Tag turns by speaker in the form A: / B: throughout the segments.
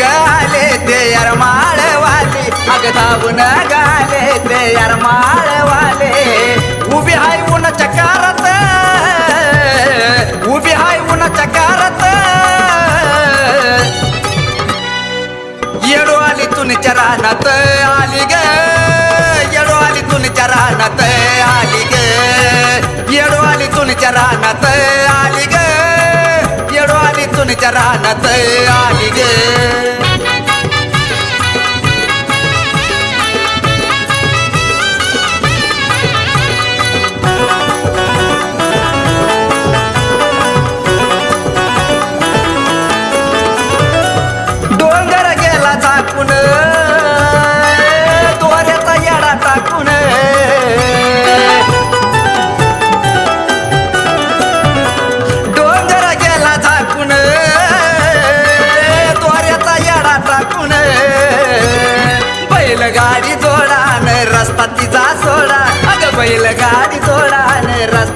A: गाले ते यार माळवाले. अग धावून गाले ते यार माळवाले. उभी हाय उन चकारत उभी हाय उन चकारत येडो आली तुनच्या रानात आली ग. येडो आली तुनच्या रानात आली ग. येडो आली तुनच्या रानात आली ग. येडो आली तुनच्या रानात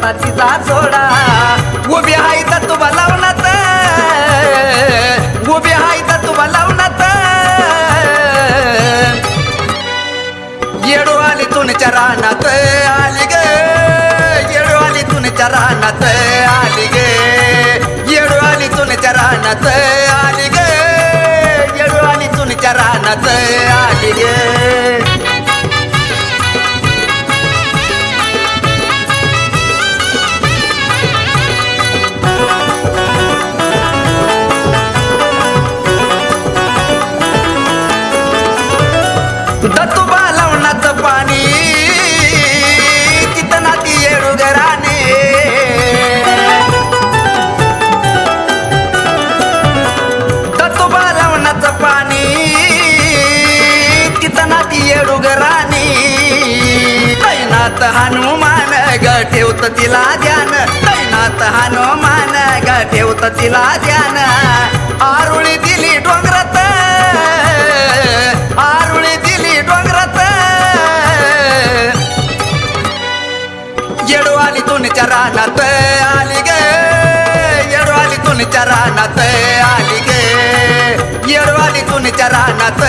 A: मनाची तिचा सोडा उभी आहे तर तुम्हा लावणार उभी आहे तर तुम्हा लावणार येडो आली तुमच्या रानात आली ग. येडो आली तुमच्या रानात आली गे. येडो आली तुमच्या रानात आली ग. येडो आली तुमच्या रानात. तैनात हनुमान ग ठेवत तिला ध्यान. तैनात हनुमान ग ठेवत तिला ध्यान. आरुळी दिली डोंगरात आरुळी दिली डोंगरात. येडो आली तुमच्या रानात आली ग. येडो आली तुमच्या रानात आली ग. येडो आली तुमच्या रानात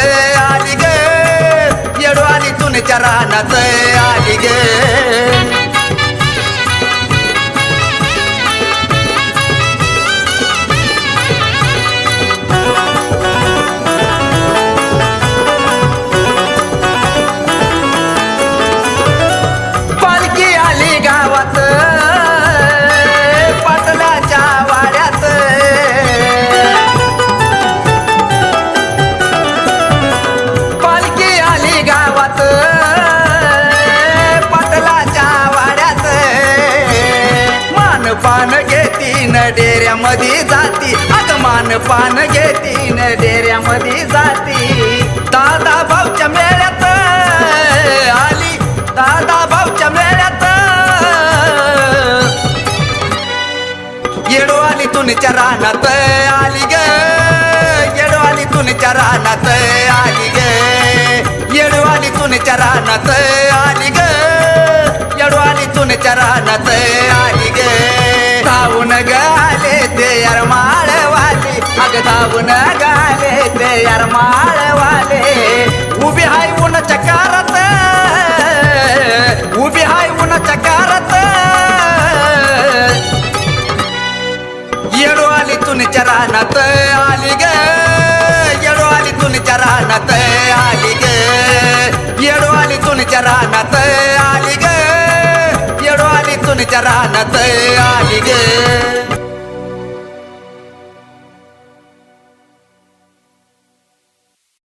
A: रानात आली गे. मान पान न डेऱ्यामध्ये जाती. अग मान पान न डेऱ्यामध्ये जाती. दादा भाऊच्या मेळ्यात आली. दादा भाऊच्या मेळ्यात. येडो आली तुनच्या रानात आली ग. येडो आली तुनच्या रानात आली ग. येडो आली तुनच्या रानात अग गाले ते यार माळवाले. उभी हाय उन कारात. उभी हाय उन कारात. येडो आली तुनच्या रानात आली ग. येडो आली तुनच्या रानात आली ग. येडो आली तुनच्या रानात आली ग. येडो आली तुनच्या रानात आली ग.